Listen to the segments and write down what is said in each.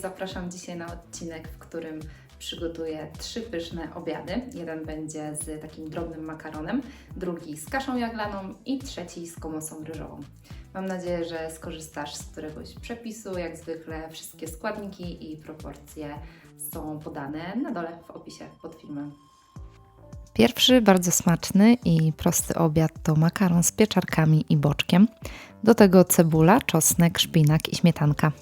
Zapraszam dzisiaj na odcinek, w którym przygotuję trzy pyszne obiady. Jeden będzie z takim drobnym makaronem, drugi z kaszą jaglaną i trzeci z komosą ryżową. Mam nadzieję, że skorzystasz z któregoś przepisu. Jak zwykle wszystkie składniki i proporcje są podane na dole w opisie pod filmem. Pierwszy bardzo smaczny i prosty obiad to makaron z pieczarkami i boczkiem. Do tego cebula, czosnek, szpinak i śmietanka.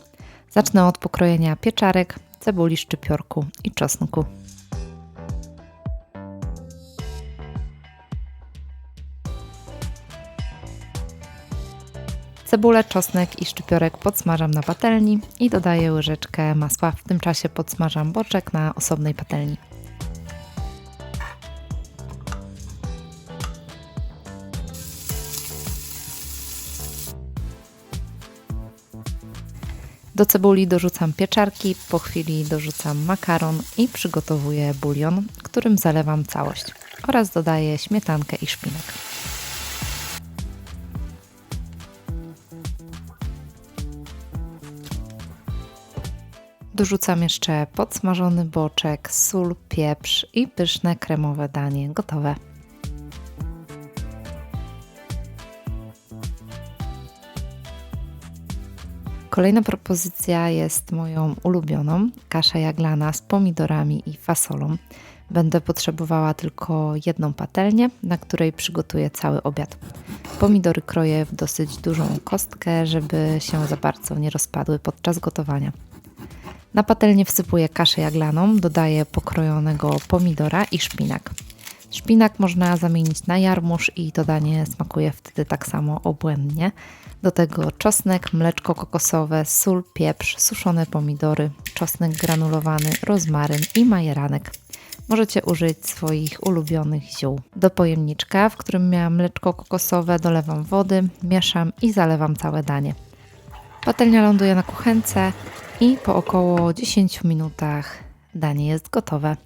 Zacznę od pokrojenia pieczarek, cebuli, szczypiorku i czosnku. Cebulę, czosnek i szczypiorek podsmażam na patelni i dodaję łyżeczkę masła. W tym czasie podsmażam boczek na osobnej patelni. Do cebuli dorzucam pieczarki, po chwili dorzucam makaron i przygotowuję bulion, którym zalewam całość oraz dodaję śmietankę i szpinak. Dorzucam jeszcze podsmażony boczek, sól, pieprz i pyszne kremowe danie gotowe. Kolejna propozycja jest moją ulubioną kasza jaglana z pomidorami i fasolą. Będę potrzebowała tylko jedną patelnię, na której przygotuję cały obiad. Pomidory kroję w dosyć dużą kostkę, żeby się za bardzo nie rozpadły podczas gotowania. Na patelnię wsypuję kaszę jaglaną, dodaję pokrojonego pomidora i szpinak. Szpinak można zamienić na jarmuż i to danie smakuje wtedy tak samo obłędnie. Do tego czosnek, mleczko kokosowe, sól, pieprz, suszone pomidory, czosnek granulowany, rozmaryn i majeranek. Możecie użyć swoich ulubionych ziół. Do pojemniczka, w którym miałam mleczko kokosowe, dolewam wody, mieszam i zalewam całe danie. Patelnia ląduje na kuchence i po około 10 minutach danie jest gotowe.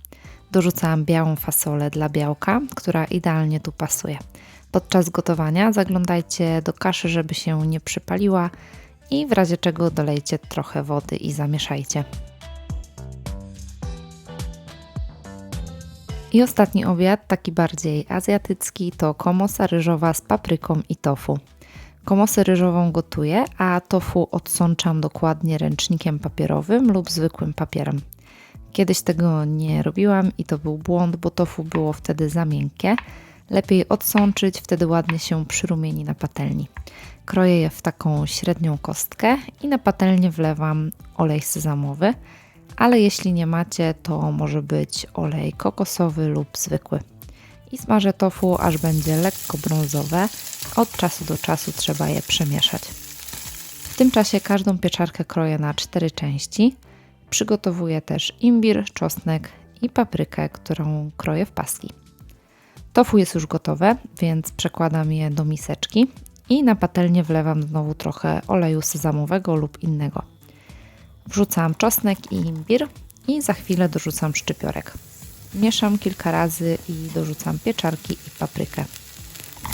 Dorzucałam białą fasolę dla białka, która idealnie tu pasuje. Podczas gotowania zaglądajcie do kaszy, żeby się nie przypaliła i w razie czego dolejcie trochę wody i zamieszajcie. I ostatni obiad, taki bardziej azjatycki, to komosa ryżowa z papryką i tofu. Komosę ryżową gotuję, a tofu odsączam dokładnie ręcznikiem papierowym lub zwykłym papierem. Kiedyś tego nie robiłam i to był błąd, bo tofu było wtedy za miękkie. Lepiej odsączyć, wtedy ładnie się przyrumieni na patelni. Kroję je w taką średnią kostkę i na patelnię wlewam olej sezamowy, ale jeśli nie macie, to może być olej kokosowy lub zwykły. I smażę tofu, aż będzie lekko brązowe. Od czasu do czasu trzeba je przemieszać. W tym czasie każdą pieczarkę kroję na cztery części. Przygotowuję też imbir, czosnek i paprykę, którą kroję w paski. Tofu jest już gotowe, więc przekładam je do miseczki i na patelnię wlewam znowu trochę oleju sezamowego lub innego. Wrzucam czosnek i imbir i za chwilę dorzucam szczypiorek. Mieszam kilka razy i dorzucam pieczarki i paprykę.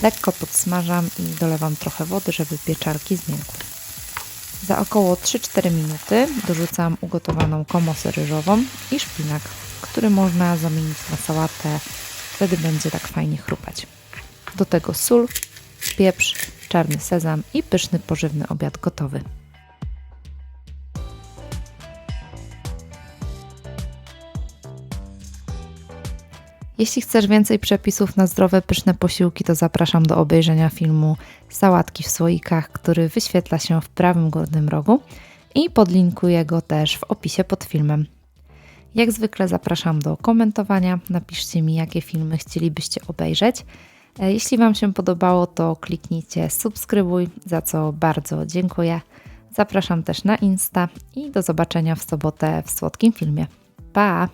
Lekko podsmażam i dolewam trochę wody, żeby pieczarki zmiękły. Za około 3-4 minuty dorzucam ugotowaną komosę ryżową i szpinak, który można zamienić na sałatę, wtedy będzie tak fajnie chrupać. Do tego sól, pieprz, czarny sezam i pyszny pożywny obiad gotowy. Jeśli chcesz więcej przepisów na zdrowe, pyszne posiłki, to zapraszam do obejrzenia filmu Sałatki w słoikach, który wyświetla się w prawym górnym rogu i podlinkuję go też w opisie pod filmem. Jak zwykle zapraszam do komentowania. Napiszcie mi, jakie filmy chcielibyście obejrzeć. E, Jeśli Wam się podobało, to kliknijcie subskrybuj, za co bardzo dziękuję. Zapraszam też na Insta i do zobaczenia w sobotę w słodkim filmie. Pa!